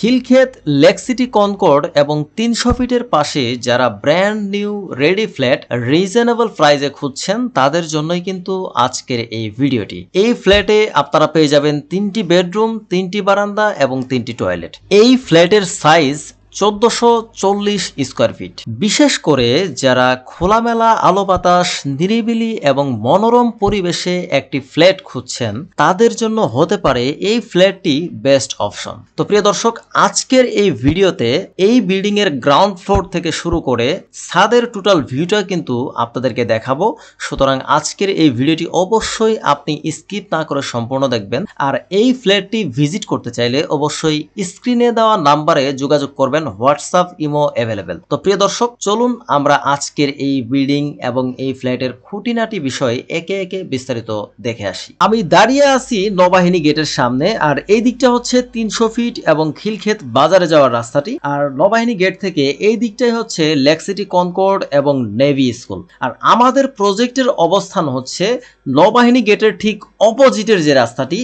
Khilkhet, Lake City Concord এবং তিনশো ফিটের পাশে যারা brand new ready flat reasonable প্রাইজে খুঁজছেন, তাদের জন্যই কিন্তু আজকের এই ভিডিওটি। এই ফ্ল্যাটে আপনারা পেয়ে যাবেন তিনটি বেডরুম, তিনটি বারান্দা এবং তিনটি টয়লেট। এই ফ্ল্যাটের সাইজ চোদ্দশো চল্লিশ স্কোয়ার ফিট। বিশেষ করে যারা খোলামেলা আলো বাতাস, নিরিবিলি এবং মনোরম পরিবেশে একটি ফ্ল্যাট খুঁজছেন, তাদের জন্য হতে পারে এই ফ্ল্যাটটি বেস্ট অপশন। তো প্রিয় দর্শক, আজকের এই ভিডিওতে এই বিল্ডিং এর গ্রাউন্ড ফ্লোর থেকে শুরু করে ছাদের টোটাল ভিউটা কিন্তু আপনাদেরকে দেখাবো। সুতরাং আজকের এই ভিডিওটি অবশ্যই আপনি স্কিপ না করে সম্পূর্ণ দেখবেন। আর এই ফ্ল্যাটটি ভিজিট করতে চাইলে অবশ্যই স্ক্রিনে দেওয়া নাম্বারে যোগাযোগ করবেন। হোয়াটসঅ্যাপ ইমো অ্যাভেলেবেল তো প্রিয় দর্শক, চলুন আমরা আজকের এই বিল্ডিং এবং এই ফ্ল্যাটের খুঁটিনাটি বিষয় একে একে বিস্তারিত দেখে আসি। আমি দাঁড়িয়ে আছি নবাহিনী গেটের সামনে, আর এই দিকটা হচ্ছে তিনশো ফিট এবং খিলক্ষেত বাজারে যাওয়ার রাস্তাটি। আর নবাহিনী গেট থেকে এই দিকটাই হচ্ছে লেকসিটি কনকর্ড এবং নেভি স্কুল আর আমাদের প্রজেক্টের অবস্থান হচ্ছে নবাহিনী গেটের ঠিক অপোজিটের যে রাস্তাটি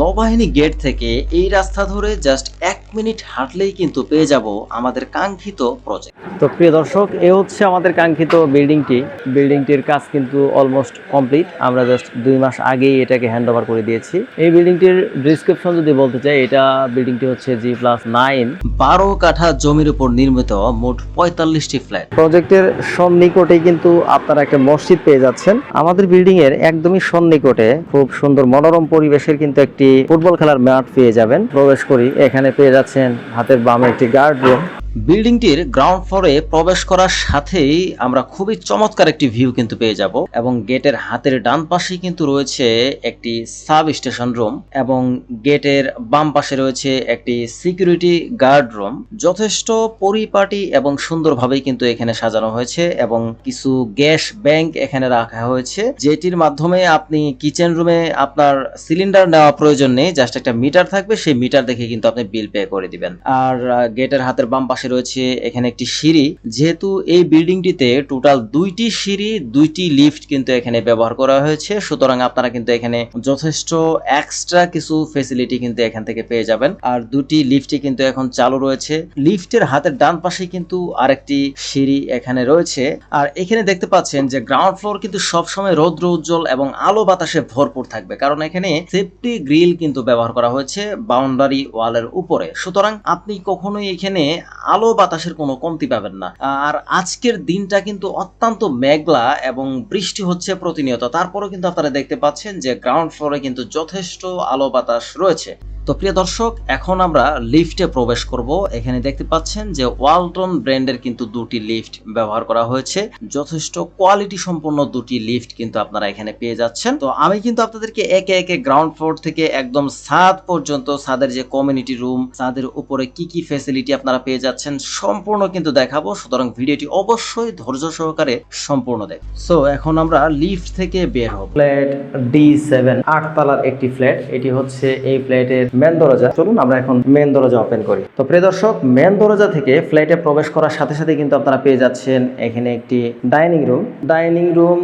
নৌবাহিনী গেট থেকে এই রাস্তা ধরে জাস্ট এক মিনিট হাঁটলেই কিন্তু পেয়ে যাব আমাদের কাঙ্ক্ষিত প্রজেক্ট তো প্রিয় দর্শক এ হচ্ছে আমাদের কাঙ্ক্ষিত বিল্ডিংটি বিল্ডিংটির কাজ কিন্তু অলমোস্ট কমপ্লিট আমরা জাস্ট দুই মাস আগেই এটাকে হ্যান্ড ওভার করে দিয়েছি। এই বিল্ডিংটির ডিসক্রিপশন যদি বলতে চাই এটা বিল্ডিংটি হচ্ছে জি প্লাস নাইন বারো কাঠা জমির উপর নির্মিত মোট পঁয়তাল্লিশটি ফ্ল্যাট প্রজেক্টের সন্নিকটে কিন্তু আপনারা একটা মসজিদ পেয়ে যাচ্ছেন। আমাদের বিল্ডিং এর একদমই সন্নিকটে খুব সুন্দর মনোরম পরিবেশের কিন্তু একটি ফুটবল খেলার মাঠ পেয়ে যাবেন। প্রবেশ করি। এখানে পেয়ে যাচ্ছেন হাতের বামে একটি গার্ড রুম বিল্ডিংটির গ্রাউন্ড ফ্লোরে প্রবেশ করার সাথেই আমরা খুবই চমৎকার একটি ভিউ কিন্তু পেয়ে যাব এবং গেটের হাতের ডান পাশে কিন্তু রয়েছে একটি সাব স্টেশন রুম এবং গেটের বাম পাশে রয়েছে একটি সিকিউরিটি গার্ড রুম। যথেষ্ট পরিপাটি এবং সুন্দরভাবেই কিন্তু এখানে সাজানো হয়েছে এবং কিছু গ্যাস ব্যাংক এখানে রাখা হয়েছে যেটির মাধ্যমে আপনি কিচেন রুমে আপনার সিলিন্ডার নেওয়া প্রয়োজন নেই, জাস্ট একটা মিটার থাকবে, সেই মিটার দেখে কিন্তু আপনি বিল পে করে দিবেন। আর গেটের হাতের বাম পাশে রয়েছে এখানে একটি সিঁড়ি। যেহেতু এই বিল্ডিংটিতে টোটাল দুইটি সিঁড়ি, দুইটি লিফট কিন্তু এখানে ব্যবহার করা হয়েছে। সুতরাং আপনারা কিন্তু এখানে যথেষ্ট এক্সট্রা কিছু ফেসিলিটি কিন্তু এখান থেকে পেয়ে যাবেন। আর দুটি লিফটই কিন্তু এখন চালু রয়েছে। লিফটের হাতের ডান পাশে কিন্তু আরেকটি সিঁড়ি এখানে রয়েছে। আর এখানে দেখতে পাচ্ছেন যে গ্রাউন্ড ফ্লোর কিন্তু সবসময় রৌদ্র উজ্জ্বল এবং আলো বাতাসে ভরপুর থাকবে। কারণ এখানে সেফটি গ্রিল কিন্তু ব্যবহার করা হয়েছে বাউন্ডারি ওয়ালের উপরে। সুতরাং আপনি কখনোই এখানে আলো বাতাসের কোনো কমতি পাবেন না। আর আজকের দিনটা কিন্তু অত্যন্ত মেঘলা এবং বৃষ্টি হচ্ছে প্রতিনিয়ত। তারপরও কিন্তু আপনারা দেখতে পাচ্ছেন যে গ্রাউন্ড ফ্লোরে কিন্তু যথেষ্ট আলো বাতাস রয়েছে। তো প্রিয় দর্শক, এখন আমরা লিফটে প্রবেশ করব। এখানে দেখতে পাচ্ছেন যে ওয়ালটন ব্র্যান্ডের কিন্তু দুটি লিফট ব্যবহার করা হয়েছে। যথেষ্ট কোয়ালিটি সম্পন্ন দুটি লিফট কিন্তু আপনারা এখানে পেয়ে যাচ্ছেন। তো আমি কিন্তু আপনাদেরকে একে একে গ্রাউন্ড ফ্লোর থেকে একদম ছাদ পর্যন্ত, ছাদের যে কমিউনিটি রুম ছাদের উপরে কি কি ফ্যাসিলিটি আপনারা পেয়ে যাচ্ছেন সম্পূর্ণ কিন্তু দেখাবো। সুতরাং ভিডিওটি অবশ্যই ধৈর্য সহকারে সম্পূর্ণ দেখ সো এখন আমরা লিফট থেকে বের হব। ফ্ল্যাট ডি সেভেন আটতলার একটি ফ্ল্যাট এটি হচ্ছে এই ফ্ল্যাটের মেন দরজা। চলুন, আমরা এখন মেন দরজা ওপেন করি। তো প্রিয় দর্শক মেন দরজা থেকে ফ্ল্যাটে প্রবেশ করার সাথে সাথে কিন্তু আপনারা পেয়ে যাচ্ছেন এখানে একটি ডাইনিং রুম ডাইনিং রুম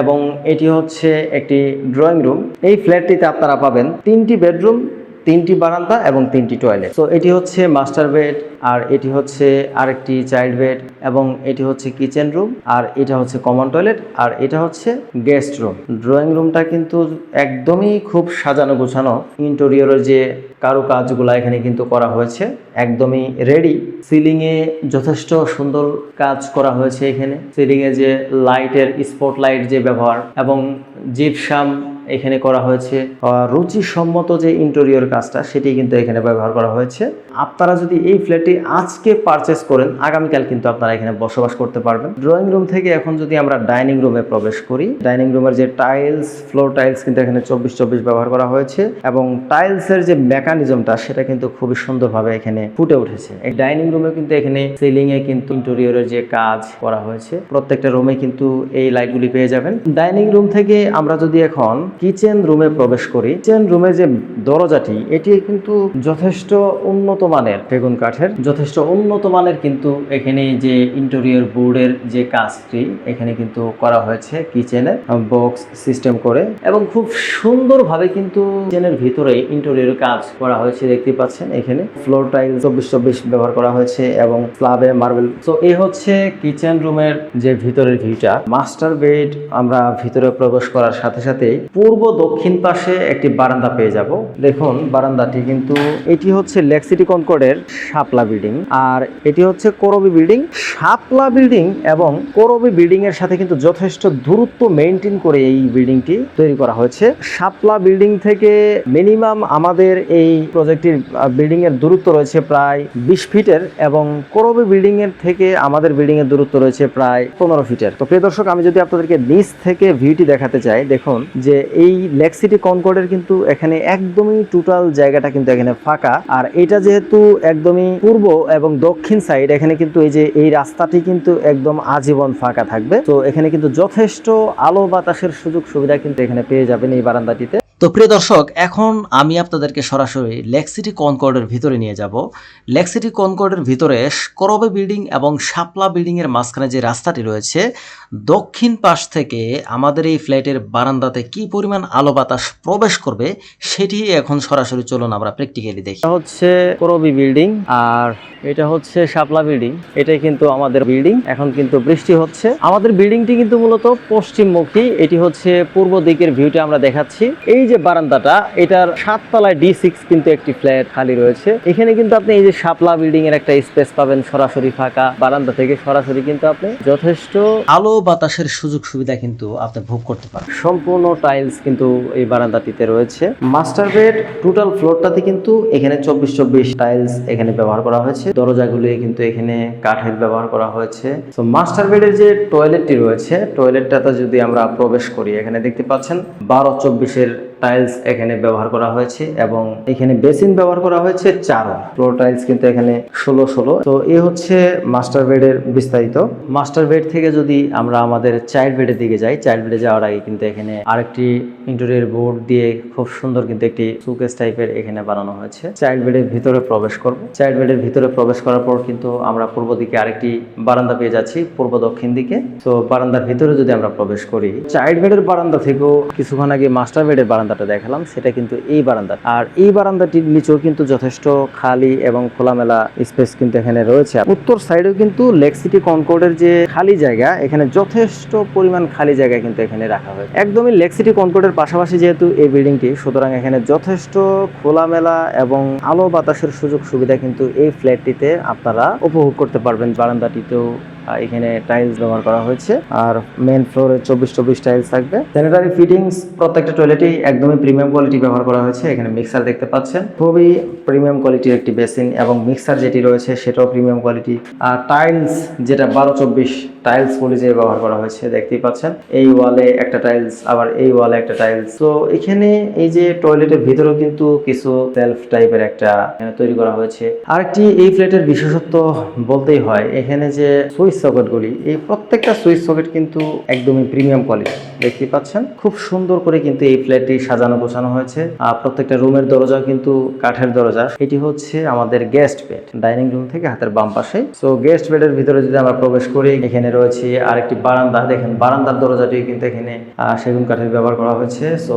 এবং এটি হচ্ছে একটি ড্রয়িং রুম এই ফ্ল্যাটটিতে আপনারা পাবেন তিনটি বেডরুম তিনটি বারান্দা এবং তিনটি টয়লেট তো এটি হচ্ছে মাস্টার বেড আর এটি হচ্ছে আরেকটি চাইল্ড বেড এবং এটি হচ্ছে কিচেন রুম আর এটা হচ্ছে কমন টয়লেট আর এটা হচ্ছে গেস্ট রুম ড্রয়িং রুমটা কিন্তু একদমই খুব সাজানো গোছানো। ইন্টেরিয়রের যে কারুকাজগুলো এখানে কিন্তু করা হয়েছে, একদমই রেডি সিলিংয়ে যথেষ্ট সুন্দর কাজ করা হয়েছে এখানে। সিলিংয়ে যে লাইটের স্পট লাইট যে ব্যবহার, এবং জিপসাম এখানে করা হয়েছে রুচিসম্মত যে ইন্টেরিয়র কাজটা সেটি কিন্তু এখানে ব্যবহার করা হয়েছে। আপনারা যদি এই ফ্ল্যাটটি আজকে পারচেস করেন, আগামীকাল কিন্তু আপনারা এখানে বসবাস করতে পারবেন। ড্রয়িং রুম থেকে এখন যদি আমরা ডাইনিং রুমে প্রবেশ করি ডাইনিং রুমের যে টাইলস ফ্লোর টাইলস কিন্তু এখানে চব্বিশ চব্বিশ ব্যবহার করা হয়েছে এবং টাইলসের যে মেকানিজমটা সেটা কিন্তু খুবই সুন্দরভাবে এখানে ফুটে উঠেছে। এই ডাইনিং রুমে কিন্তু এখানে সিলিং এ কিন্তু ইন্টেরিয়রের যে কাজ করা হয়েছে, প্রত্যেকটা রুমে কিন্তু এই লাইটগুলি পেয়ে যাবেন। ডাইনিং রুম থেকে আমরা যদি এখন কিচেন রুমে প্রবেশ করি। কিচেন রুমে যে দরজাটি, এটি কিন্তু যথেষ্ট উন্নত মানের বেগুন কাঠের। যথেষ্ট উন্নত মানের কিন্তু এখানে যে ইন্টেরিয়র বোর্ডের যে কাজটি, এখানে কিন্তু করা হয়েছে কিচেনে বক্স সিস্টেম করে। এবং খুব সুন্দরভাবে কিন্তু কিচেনের ভিতরে ইন্টেরিয়র কাজ করা হয়েছে, দেখতে পাচ্ছেন এখানে। ফ্লোর টাইল চব্বিশ চব্বিশ ব্যবহার করা হয়েছে এবং স্ল্যাবে মার্বেল তো এই হচ্ছে কিচেন রুমের যে ভিতরের ভিউটা। মাস্টার বেড আমরা ভিতরে প্রবেশ করার সাথে সাথে পূর্ব দক্ষিণ পাশে একটি বারান্দা পেয়ে যাব। দেখুন, বারান্দাটি কিন্তু এটি হচ্ছে লেক্সিটি কনকর্ডের শাপলা বিল্ডিং। আর এটি হচ্ছে করবি বিল্ডিং। শাপলা বিল্ডিং এবং করবি বিল্ডিং এর সাথে কিন্তু যথেষ্ট দূরত্ব মেনটেন করে এই বিল্ডিংটি তৈরি করা হয়েছে। শাপলা বিল্ডিং থেকে মিনিমাম আমাদের এই প্রজেক্টটির বিল্ডিং এর দূরত্ব রয়েছে প্রায় বিশ ফিটের এবং করবি বিল্ডিং এর থেকে আমাদের বিল্ডিং এর দূরত্ব রয়েছে প্রায় পনেরো ফিটের। তো প্রিয় দর্শক, আমি যদি আপনাদেরকে নিচ থেকে ভিউটি দেখাতে চাই, দেখুন যে এই লেক সিটি কনকর্ডের কিন্তু এখানে একদমই টোটাল জায়গাটা কিন্তু এখানে ফাঁকা। আর এটা যেহেতু একদমই পূর্ব এবং দক্ষিণ সাইড এখানে কিন্তু এই যে এই রাস্তাটি কিন্তু একদম আজীবন ফাঁকা থাকবে। তো এখানে কিন্তু যথেষ্ট আলো বাতাসের সুযোগ সুবিধা কিন্তু এখানে পেয়ে যাবেন এই বারান্দাটিতে। তো প্রিয় দর্শক, এখন আমি আপনাদেরকে সরাসরি লেকসিটি কনকর্ডের ভিতরে নিয়ে যাব। লেকসিটি কনকর্ডের ভিতরে করবে বিল্ডিং এবং শাপলা বিল্ডিং এর মাঝখানে যে রাস্তাটি রয়েছে, দক্ষিণ পাশ থেকে আমাদের এই ফ্ল্যাটের বারান্দাতে কি পরিমাণ আলো বাতাস প্রবেশ করবে সেটি এখন সরাসরি চলুন আমরা প্র্যাকটিক্যালি দেখি। এটা হচ্ছে করবি বিল্ডিং আর এটা হচ্ছে শাপলা বিল্ডিং এটাই কিন্তু আমাদের বিল্ডিং এখন কিন্তু বৃষ্টি হচ্ছে। আমাদের বিল্ডিংটি কিন্তু মূলত পশ্চিমমুখী। এটি হচ্ছে পূর্ব দিকের ভিউটা আমরা দেখাচ্ছি। এই যে বারান্দাটা এটার সাততলায় ডি সিক্স কিন্তু একটি ফ্ল্যাট খালি রয়েছে। এখানে কিন্তু আপনি এই যে শাপলা বিল্ডিং এর একটা স্পেস পাবেন সরাসরি ফাঁকা। বারান্দা থেকে সরাসরি কিন্তু আপনি যথেষ্ট আলো বাতাসের সুযোগ সুবিধা কিন্তু আপনি ভোগ করতে পারেন। সম্পূর্ণ টাইলস কিন্তু এই বারান্দাটিতে রয়েছে। মাস্টার বেড টোটাল ফ্লোরটাতে কিন্তু এখানে চব্বিশ চব্বিশ টাইলস এখানে ব্যবহার করা হয়েছে। দরজাগুলি কিন্তু এখানে কাঠের ব্যবহার করা হয়েছে। তো মাস্টার বেডের যে টয়লেটটি রয়েছে টয়লেটটাতে যদি আমরা প্রবেশ করি, এখানে দেখতে পাচ্ছেন বারো চব্বিশের টাইলস এখানে ব্যবহার করা হয়েছে এবং এখানে বেসিন ব্যবহার করা হয়েছে চারো ফ্লোর টাইলস কিন্তু এখানে ষোলো ষোলো। তো এ হচ্ছে মাস্টার বেডের বিস্তারিত। মাস্টার বেড থেকে যদি আমরা আমাদের চাইল্ড বেডের দিকে যাই চাইল্ড বেডে যাওয়ার আগে কিন্তু এখানে আরেকটি ইন্টেরিয়র বোর্ড দিয়ে খুব সুন্দর কিন্তু একটি সুকেস টাইপের এখানে বানানো হয়েছে। চাইল্ড বেডের ভিতরে প্রবেশ করব। চাইল্ড বেডের ভিতরে প্রবেশ করার পর কিন্তু আমরা পূর্ব দিকে আরেকটি বারান্দা পেয়ে যাচ্ছি, পূর্ব দক্ষিণ দিকে। তো বারান্দার ভিতরে যদি আমরা প্রবেশ করি চাইল্ড বেডের বারান্দা থেকেও কিছুক্ষণ আগে মাস্টার বেডের বারান্দাটা দেখালাম, সেটা কিন্তু এই বারান্দা আর এই বারান্দাটির নিচেও কিন্তু যথেষ্ট খালি এবং খোলামেলা স্পেস কিন্তু এখানে রয়েছে। উত্তর সাইডেও কিন্তু লেক সিটি কনকর্ডের যে খালি জায়গা, এখানে যথেষ্ট পরিমাণ খালি জায়গা কিন্তু এখানে রাখা হয়েছে। একদমই লেক সিটি কনকর্ডের পাশাপাশি যেহেতু এই বিল্ডিংটি, সুতরাং এখানে যথেষ্ট খোলামেলা এবং আলো বাতাসের সুযোগ সুবিধা কিন্তু এই ফ্ল্যাটটিতে আপনারা উপভোগ করতে পারবেন বারান্দাটিতেও। এখানে টাইলস ব্যবহার করা হয়েছে। আর মেন ফ্লোরে চব্বিশ চব্বিশ টাইলস থাকবে। স্যানিটারি ফিটিংস প্রত্যেকটা টয়লেটেই একদমই প্রিমিয়াম কোয়ালিটি ব্যবহার করা হয়েছে। এখানে মিক্সার দেখতে পাচ্ছেন। খুবই প্রিমিয়াম কোয়ালিটির একটি বেসিন এবং মিক্সার যেটি রয়েছে, সেটাও প্রিমিয়াম কোয়ালিটি আর টাইলস যেটা বারো চব্বিশ টাইলস পলিজে ব্যবহার করা হয়েছে, দেখতেই পাচ্ছেন। এই ওয়ালে একটা টাইলস আবার এই ওয়ালে একটা টাইলস তো এখানে এই যে টয়লেটের ভিতরেও কিন্তু কিছু সেলফ টাইপের একটা তৈরি করা হয়েছে। আরেকটি এই ফ্ল্যাটের বিশেষত্ব বলতেই হয়, এখানে যে সুইচ সকেটগুলি, এই প্রত্যেকটা সুইচ সকেট কিন্তু একদমই প্রিমিয়াম কোয়ালিটি দেখতে পাচ্ছেন। খুব সুন্দর করে কিন্তু এই ফ্ল্যাটটি সাজানো গোছানো হয়েছে। আর প্রত্যেকটা রুমের দরজা কিন্তু কাঠের দরজা। এটি হচ্ছে আমাদের গেস্ট বেড ডাইনিং রুম থেকে হাতের বাম পাশে। সো গেস্ট বেডের ভিতরে যদি আমরা প্রবেশ করি, এখানে রয়েছে, আরেকটি বারান্দা। দেখেন, বারান্দার দরজাটি কিন্তু এখানে সেগুন কাঠের ব্যবহার করা হয়েছে। সো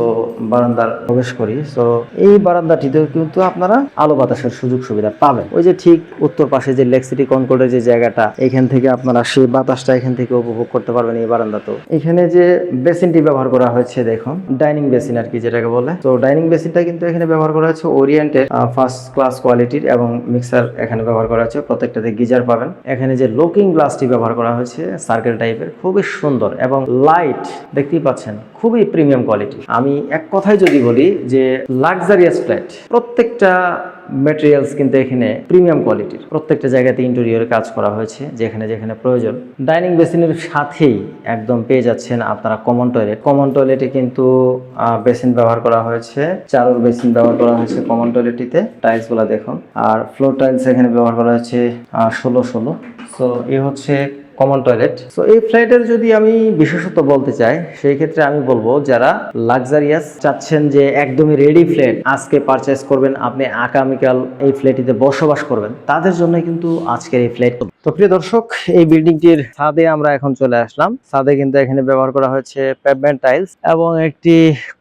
বারান্দার প্রবেশ করি। সো এই বারান্দাটিতেও কিন্তু আপনারা আলো বাতাসের সুযোগ সুবিধা পাবেন। ওই যে ঠিক উত্তর পাশে যে লেক সিটি যে জায়গাটা, এখান থেকে আপনারা সেই বাতাসটা এখান থেকে উপভোগ করতে পারবেন এই বারান্দাতেও। এখানে যে বেসিনটি ব্যবহার করা হয়েছে, দেখুন, ডাইনিং বেসিন আর কি যেটাকে বলে। তো ডাইনিং বেসিনটা কিন্তু এখানে ব্যবহার করা হয়েছে ওরিয়েন্টের ফার্স্ট ক্লাস কোয়ালিটির এবং মিক্সার এখানে ব্যবহার করা হয়েছে। প্রত্যেকটাতে গিজার পাবেন। এখানে যে লুকিং গ্লাসটি ব্যবহার করা হয়েছে সার্কেল টাইপের, খুবই সুন্দর এবং লাইট দেখতেই পাচ্ছেন, খুবই প্রিমিয়াম কোয়ালিটি আমি এক কথায় যদি বলি যে লাক্সারিয়াস ফ্ল্যাট প্রত্যেকটা ম্যাটেরিয়ালস কিন্তু এখানে প্রিমিয়াম কোয়ালিটির প্রত্যেকটা জায়গাতে ইন্টেরিয়রে কাজ করা হয়েছে, যেখানে যেখানে প্রয়োজন। ডাইনিং বেসিনের সাথেই একদম পেয়ে যাচ্ছেন আপনারা কমন টয়লেট কমন টয়লেটে কিন্তু বেসিন ব্যবহার করা হয়েছে, চারোর বেসিন ব্যবহার করা হয়েছে কমন টয়লেটটিতে টাইলসগুলা দেখুন। আর ফ্লোর টাইলস এখানে ব্যবহার করা হয়েছে ষোলো ষোলো। সো এ হচ্ছে কমন টয়লেট সো এই ফ্ল্যাটের যদি আমি বিশেষত বলতে চাই, সেই ক্ষেত্রে আমি বলব যারা লাক্সারিয়াস চাচ্ছেন যে একদমই রেডি ফ্ল্যাট আজকে পারচেস করবেন, আপনি আগামীকাল এই ফ্ল্যাটিতে বসবাস করবেন, তাদের জন্য কিন্তু আজকের এই ফ্ল্যাট তো প্রিয় দর্শক, এই বিল্ডিংটির ছাদে আমরা এখন চলে আসলাম। ছাদে কিন্তু এখানে ব্যবহার করা হয়েছে পেভমেন্ট টাইলস এবং একটি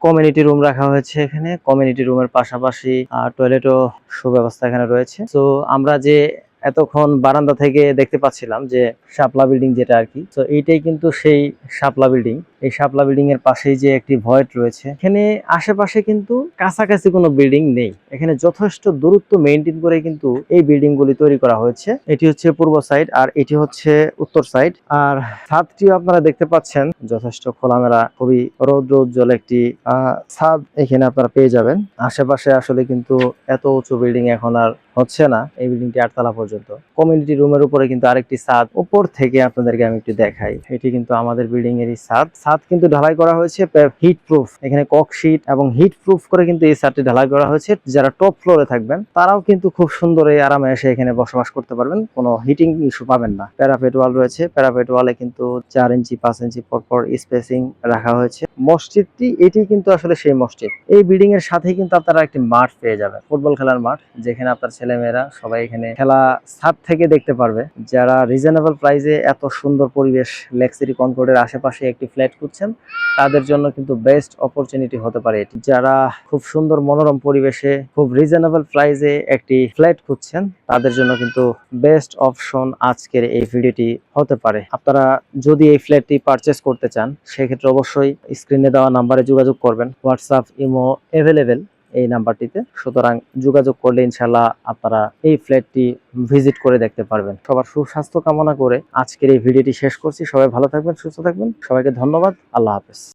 কমিউনিটি রুম রাখা হয়েছে এখানে। কমিউনিটি রুমের পাশাপাশি আর টয়লেটও সুব্যবস্থা এখানে রয়েছে। তো আমরা যে এতক্ষণ বারান্দা থেকে দেখতে পাচ্ছিলাম যে শাপলা বিল্ডিং যেটা আর কি। তো এইটাই কিন্তু সেই শাপলা বিল্ডিং এই শাপলা বিল্ডিং এর পাশেই যে একটি ভয়েট রয়েছে, এখানে আশেপাশে কিন্তু কাছাকাছি কোনো বিল্ডিং নেই। এখানে যথেষ্ট দূরত্ব মেনটেন করে কিন্তু এই বিল্ডিং গুলি তৈরি করা হয়েছে। এটি হচ্ছে পূর্ব সাইড আর এটি হচ্ছে উত্তর সাইড আর ছাদটিও আপনারা দেখতে পাচ্ছেন, যথেষ্ট খোলামেলা, খুবই রৌদ্র উজ্জ্বল একটি ছাদ এখানে আপনারা পেয়ে যাবেন। আশেপাশে আসলে কিন্তু এত উঁচু বিল্ডিং এখন আর হচ্ছে না, এই বিল্ডিংটি আটতলা পর্যন্ত। কমিউনিটি রুমের উপরে কিন্তু আরেকটি ছাদ। উপর থেকে আপনাদেরকে আমি একটু দেখাই। এটি কিন্তু আমাদের বিল্ডিং এরই ছাদ ছাদ কিন্তু ঢালাই করা হয়েছে হিট প্রুফ এখানে ককশিট এবং হিট প্রুফ করে কিন্তু এই ছাদটি ঢালাই করা হয়েছে। যারা টপ ফ্লোরে থাকবেন, তারাও কিন্তু খুব সুন্দর এই আরামে এসে এখানে বসবাস করতে পারবেন, কোনো হিটিং ইস্যু পাবেন না। প্যারাপেট ওয়াল রয়েছে প্যারাপেট ওয়ালে কিন্তু চার ইঞ্চি, পাঁচ ইঞ্চি পরপর পর স্পেসিং রাখা হয়েছে। মসজিদটি, এটি কিন্তু আসলে সেই মসজিদ। এই বিল্ডিং এর সাথে কিন্তু আপনারা একটি মাঠ পেয়ে যাবেন, ফুটবল খেলার মাঠ, যেখানে আপনার ছেলেমেয়েরা সবাই এখানে খেলা ছাদ থেকে দেখতে পারবে। যারা রিজনেবল প্রাইসে এত সুন্দর পরিবেশ লেক সিটি কনকর্ডের আশেপাশে একটি ফ্ল্যাট খুঁজছেন, তাদের জন্য কিন্তু বেস্ট অপরচুনিটি হতে পারে এটি। যারা খুব সুন্দর মনোরম পরিবেশে, খুব রিজনেবল প্রাইসে একটি ফ্ল্যাট খুঁজছেন, তাদের জন্য কিন্তু বেস্ট অপশন আজকের এই ভিডিওটি হতে পারে। আপনারা যদি এই ফ্ল্যাটটি পারচেস করতে চান, সেক্ষেত্রে অবশ্যই স্ক্রিনে দেওয়া নাম্বারে যোগাযোগ করবেন। হোয়াটসঅ্যাপ ইমো অ্যাভেলেবেল এই নাম্বারটিতে সুতরাং যোগাযোগ করলে ইনশাল্লাহ আপনারা এই ফ্ল্যাটটি ভিজিট করে দেখতে পারবেন। সবার সুস্বাস্থ্য কামনা করে আজকের এই ভিডিওটি শেষ করছি। সবাই ভালো থাকবেন, সুস্থ থাকবেন। সবাইকে ধন্যবাদ। আল্লাহ হাফেজ।